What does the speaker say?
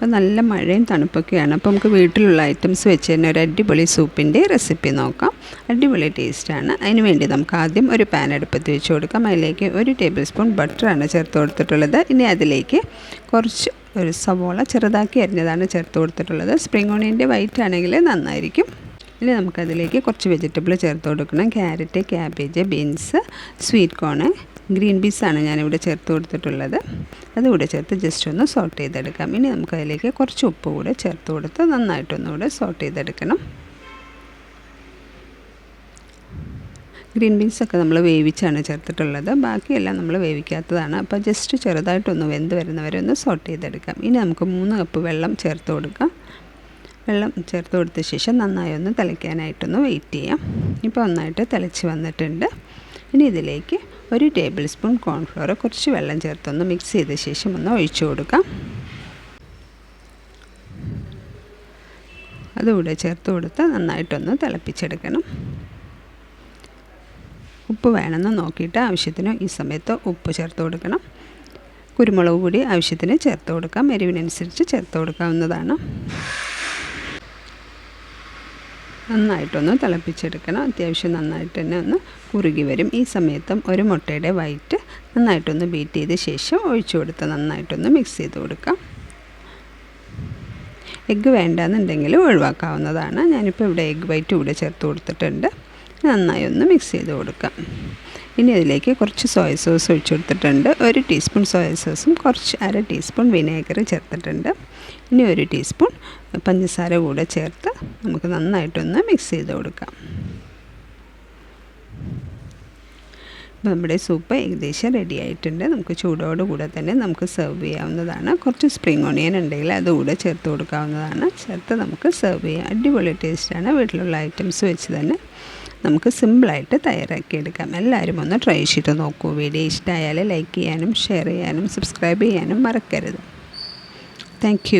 അപ്പോൾ നല്ല മഴയും തണുപ്പൊക്കെയാണ്. അപ്പോൾ നമുക്ക് വീട്ടിലുള്ള ഐറ്റംസ് വെച്ച് തന്നെ ഒരു അടിപൊളി സൂപ്പിന്റെ റെസിപ്പി നോക്കാം. അടിപൊളി ടേസ്റ്റാണ് അതിന് വേണ്ടി നമുക്ക് ആദ്യം ഒരു പാൻ അടുപ്പത്ത് വെച്ച് കൊടുക്കാം. അതിലേക്ക് ഒരു ടേബിൾ സ്പൂൺ ബട്ടറാണ് ചേർത്ത് കൊടുത്തിട്ടുള്ളത്. ഇനി അതിലേക്ക് കുറച്ച് ഒരു സവോള ചെറുതാക്കി അരിഞ്ഞതാണ് ചേർത്ത് കൊടുത്തിട്ടുള്ളത്. സ്പ്രിംഗ് ഓണിയന്റെ വൈറ്റ് ആണെങ്കിൽ നന്നായിരിക്കും. ഇനി നമുക്കതിലേക്ക് കുറച്ച് വെജിറ്റബിൾ ചേർത്ത് കൊടുക്കണം. Carrot cabbage beans sweet corn green പീസാണ് ഞാനിവിടെ ചേർത്ത് കൊടുത്തിട്ടുള്ളത്. അതുകൂടെ ചേർത്ത് ജസ്റ്റ് ഒന്ന് സോട്ട് ചെയ്തെടുക്കാം. ഇനി നമുക്കതിലേക്ക് കുറച്ച് ഉപ്പ് കൂടെ ചേർത്ത് കൊടുത്ത് നന്നായിട്ടൊന്നുകൂടെ സോട്ട് ചെയ്തെടുക്കണം. ഗ്രീൻ ബീൻസൊക്കെ നമ്മൾ വേവിച്ചാണ് ചേർത്തിട്ടുള്ളത്. ബാക്കിയെല്ലാം നമ്മൾ വേവിക്കാത്തതാണ്. അപ്പോൾ ജസ്റ്റ് ചെറുതായിട്ടൊന്ന് വെന്ത് വരുന്നവരെ ഒന്ന് സോട്ട് ചെയ്തെടുക്കാം. ഇനി നമുക്ക് മൂന്ന് കപ്പ് വെള്ളം ചേർത്ത് കൊടുക്കാം. വെള്ളം ചേർത്ത് കൊടുത്ത ശേഷം നന്നായി ഒന്ന് തിളയ്ക്കാനായിട്ടൊന്ന് വെയിറ്റ് ചെയ്യാം. ഇപ്പോൾ നന്നായിട്ട് തിളച്ച് വന്നിട്ടുണ്ട്. ഇനി ഇതിലേക്ക് ഒരു ടേബിൾ സ്പൂൺ കോൺഫ്ലോർ കുറച്ച് വെള്ളം ചേർത്തൊന്ന് മിക്സ് ചെയ്ത ശേഷം ഒന്ന് ഒഴിച്ചു കൊടുക്കാം. അതുകൂടെ ചേർത്ത് കൊടുത്ത് നന്നായിട്ടൊന്ന് തിളപ്പിച്ചെടുക്കണം. ഉപ്പ് വേണമെന്ന് നോക്കിയിട്ട് ആവശ്യത്തിന് ഈ സമയത്ത് ഉപ്പ് ചേർത്ത് കൊടുക്കണം. കുരുമുളക് പൊടി ആവശ്യത്തിന് ചേർത്ത് കൊടുക്കാം. എരിവിനനുസരിച്ച് ചേർത്ത് കൊടുക്കാവുന്നതാണ്. നന്നായിട്ടൊന്ന് തിളപ്പിച്ചെടുക്കണം. അത്യാവശ്യം നന്നായിട്ട് തന്നെ ഒന്ന് കുറുകി വരും. ഈ സമയത്തും ഒരു മുട്ടയുടെ വൈറ്റ് നന്നായിട്ടൊന്ന് ബീറ്റ് ചെയ്ത ശേഷം ഒഴിച്ചു കൊടുത്ത് നന്നായിട്ടൊന്ന് മിക്സ് ചെയ്ത് കൊടുക്കാം. എഗ്ഗ് വേണ്ടെന്നുണ്ടെങ്കിൽ ഒഴിവാക്കാവുന്നതാണ്. ഞാനിപ്പോൾ ഇവിടെ എഗ്ഗ് വൈറ്റ് കൂടെ ചേർത്ത് കൊടുത്തിട്ടുണ്ട്. നന്നായി ഒന്ന് മിക്സ് ചെയ്ത് കൊടുക്കാം. ഇനി ഇതിലേക്ക് കുറച്ച് സോയ സോസ് ഒഴിച്ചു കൊടുത്തിട്ടുണ്ട് ഒരു ടീസ്പൂൺ സോയ സോസും കുറച്ച് അര ടീസ്പൂൺ വിനേഗർ ചേർത്തിട്ടുണ്ട്. ഇനി ഒരു ടീസ്പൂൺ പഞ്ചസാര കൂടെ ചേർത്ത് നമുക്ക് നന്നായിട്ടൊന്ന് മിക്സ് ചെയ്ത് കൊടുക്കാം. അപ്പോൾ നമ്മുടെ സൂപ്പ് ഏകദേശം റെഡി ആയിട്ടുണ്ട്. നമുക്ക് ചൂടോട് കൂടെ തന്നെ നമുക്ക് സെർവ് ചെയ്യാവുന്നതാണ്. കുറച്ച് സ്പ്രിംഗ് ഓണിയൻ ഉണ്ടെങ്കിൽ അതുകൂടെ ചേർത്ത് കൊടുക്കാവുന്നതാണ്. ചേർത്ത് നമുക്ക് സെർവ് ചെയ്യാം. അടിപൊളി ടേസ്റ്റാണ് വീട്ടിലുള്ള ഐറ്റംസ് വെച്ച് തന്നെ നമുക്ക് സിമ്പിളായിട്ട് തയ്യാറാക്കിയെടുക്കാം എല്ലാവരും ഒന്ന് ട്രൈ ചെയ്ത് നോക്കൂ. വീഡിയോ ഇഷ്ടമായാൽ ലൈക്ക് ചെയ്യാനും ഷെയർ ചെയ്യാനും സബ്സ്ക്രൈബ് ചെയ്യാനും മറക്കരുത്. താങ്ക്